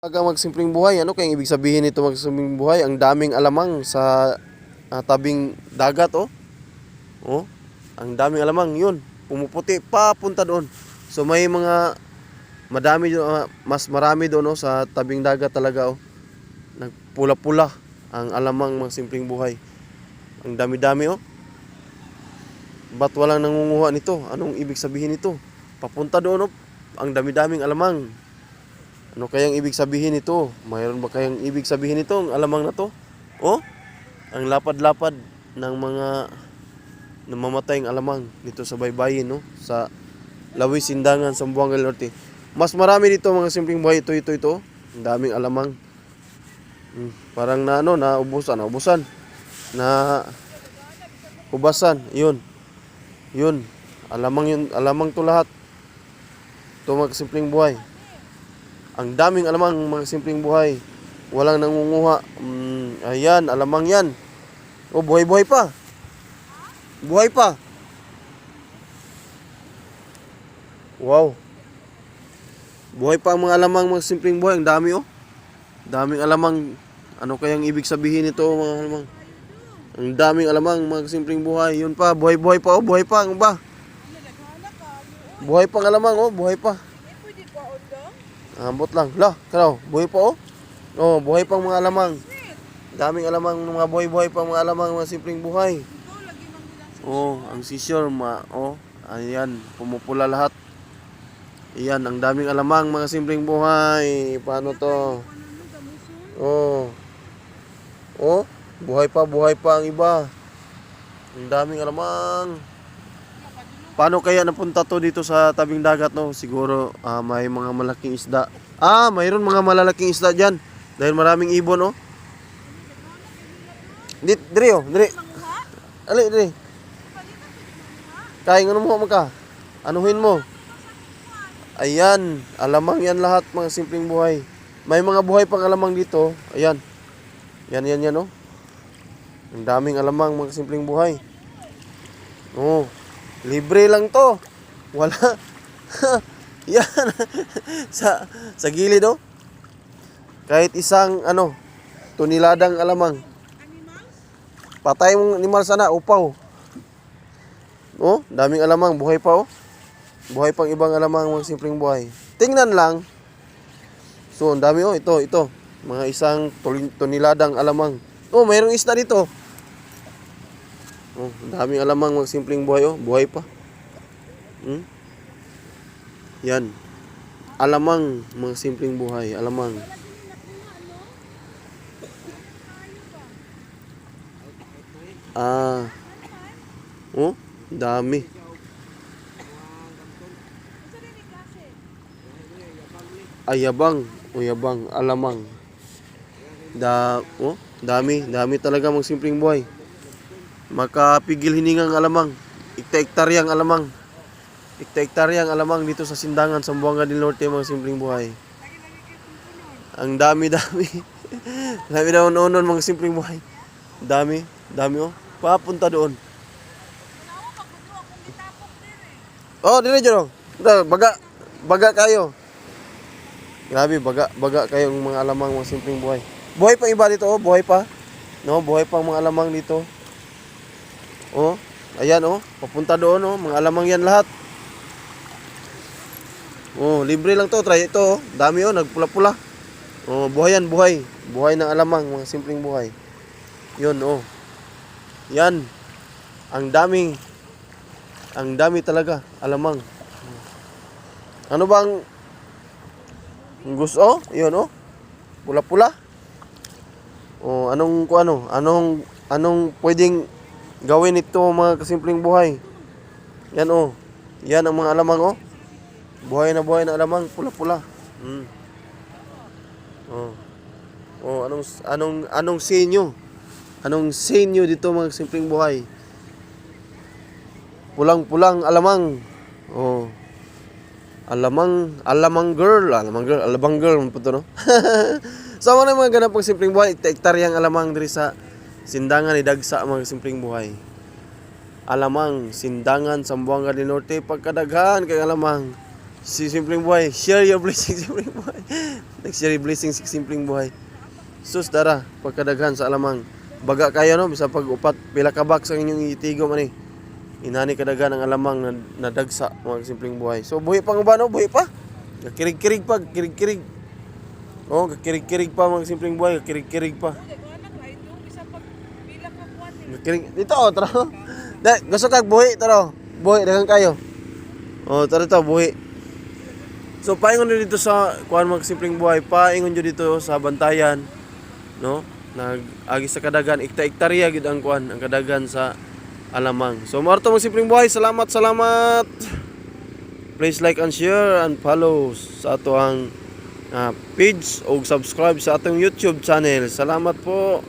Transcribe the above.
Aga magsimpleng buhay, ano kayang ibig sabihin nito magsimpleng buhay? Ang daming alamang sa ah, tabing dagat, oh. Oh, ang daming alamang, yun. Pumuputi, papunta doon. So may mga madami ah, mas marami doon, oh, sa tabing dagat talaga, oh. Nagpula-pula ang alamang mga simpleng buhay. Ang dami-dami, oh. Ba't walang nangunguha nito? Anong ibig sabihin nito? Papunta doon, oh. Ang dami-daming alamang. Ano kayang ibig sabihin nito? Mayroon ba kayang ibig sabihin nito? Ang alamang na to? Oh? Ang lapad-lapad ng mga namamatayang alamang dito sa baybayin, no? Sa Lawis Sindangan, Sambuanga del Norte. Mas marami dito mga simpleng buhay. Ito, ito, ito. Ang daming alamang. Hmm, parang na ano, naubusan, naubusan. Na hubasan. Yun. Yun. Alamang yun, alamang to lahat. Ito mga simpleng buhay. Ang daming alamang mga simpleng buhay. Walang nangunguha. Mm, ayan, alamang yan. O, buhay-buhay pa. Buhay pa. Wow. Buhay pa ang mga alamang mga simpleng buhay. Ang dami oh. Daming alamang. Ano kayang ibig sabihin nito mga alamang? Ang daming alamang mga simpleng buhay. Yun pa, buhay-buhay pa oh. Buhay pa. Ano ba? Buhay pa ang alamang oh. Buhay pa. Ambot lang. La, karaw, buhay pa oh. Oh, buhay pang mga alamang. Daming alamang mga buhay-buhay pang mga alamang mga simpleng buhay. Oh, ang sisyor ma oh, ayan, pumupula lahat. Iyan, ang daming alamang mga simpleng buhay. Paano to? Oh. Oh, buhay pa, buhay pa ang iba. Ang daming alamang. Paano kaya napunta to dito sa tabing dagat no? Siguro ah, may mga malaking isda. Ah, mayroon mga malalaking isda diyan. Dahil maraming ibon oh. Dit, diri oh, diri. Ali, diri. Kaya ano mo ka? Anuhin mo? Ayan, alamang yan lahat mga simpleng buhay. May mga buhay pang alamang dito. Ayan. Yan, yan, yan oh. Ang daming alamang mga simpleng buhay. Oh, libre lang to. Wala. yan. sa sa gilid oh. Kahit isang ano, tuniladang alamang. Patay mong animal sana, upaw. Oh, daming alamang, buhay pa oh. Buhay pang ibang alamang, mga simpleng buhay. Tingnan lang. So, ang dami oh, ito, ito. Mga isang tuniladang alamang. Oh, mayroong isda dito. Oh, daming alamang, mga simpleng buhay oh. Buhay pa. Hmm? Yan. Alamang, mga simpleng buhay. Alamang. Ah. Oh, dami. Ayabang, uyabang, alamang. Da, oh, dami, dami talaga mga simpleng buhay. Makapigil hiningang alamang. Ikta-iktaryang alamang. Ikta-iktaryang alamang dito sa Sindangan, Sambuanga del Norte, mga simpleng buhay. Ang dami-dami. dami daw noon mga simpleng buhay. Dami, dami oh. Papunta doon. Oh, dire jero. Baga baga kayo. Grabe, baga baga kayong mga alamang mga simpleng buhay. Buhay pa iba dito, oh, buhay pa. No, buhay pa ang mga alamang dito. Oh, ayan oh, papunta doon oh, mga alamang yan lahat. Oh, libre lang to, try ito oh. Dami oh, nagpula-pula. Oh, buhay yan, buhay. Buhay ng alamang, mga simpleng buhay. Yun oh. Yan. Ang daming ang dami talaga, alamang. Ano bang gusto? Yun oh. Pula-pula. Oh, anong ko ano? Anong anong pwedeng gawin ito mga kasimpleng buhay? Yan oh. Yan ang mga alamang oh. Buhay na buhay na alamang, pula-pula. Mm. Oh. Oh, anong anong anong sinyo? Anong sinyo dito mga simpleng buhay? Pulang-pulang alamang. Oh. Alamang, alamang girl, alamang girl, alamang girl mo po to, no? so, ano mga ganap pang simpleng buhay? Hektaryang alamang diri sa sindangan ni Dagsa mga simpleng buhay. Alamang, sindangan, Sambuanga del Norte, pagkadaghan kay alamang. si Simpleng Buhay. Share your blessing, Simpleng Buhay. Nag-share your blessing si Simpleng Buhay. Sus, dara, pagkadaghan sa alamang. Baga kayo, no? Bisa pag upat, pila ka box ang inyong itigo man eh. Inani kadaghan ang alamang na nadagsa mga Simpleng Buhay. So, buhi pa nga ba, no? Buhi pa. Kirig-kirig pa, kirig-kirig. Oh, kirig-kirig pa mga Simpleng Buhay, kirig-kirig pa. Kiring, dito oh, tara. Da, gusto kag buhi, tara. Buhi, dagang kayo. Oh, tara to, buhi. So, paingon nyo dito sa kuan mga simpleng buhay, paingon nyo dito sa bantayan, no? Nag agi sa kadagan, ikta-iktarya gid ang kuan, ang kadagan sa alamang. So, marto mga simpleng buhay, salamat, salamat. Please like and share and follow sa ato ang ah, page o subscribe sa atong YouTube channel. Salamat po.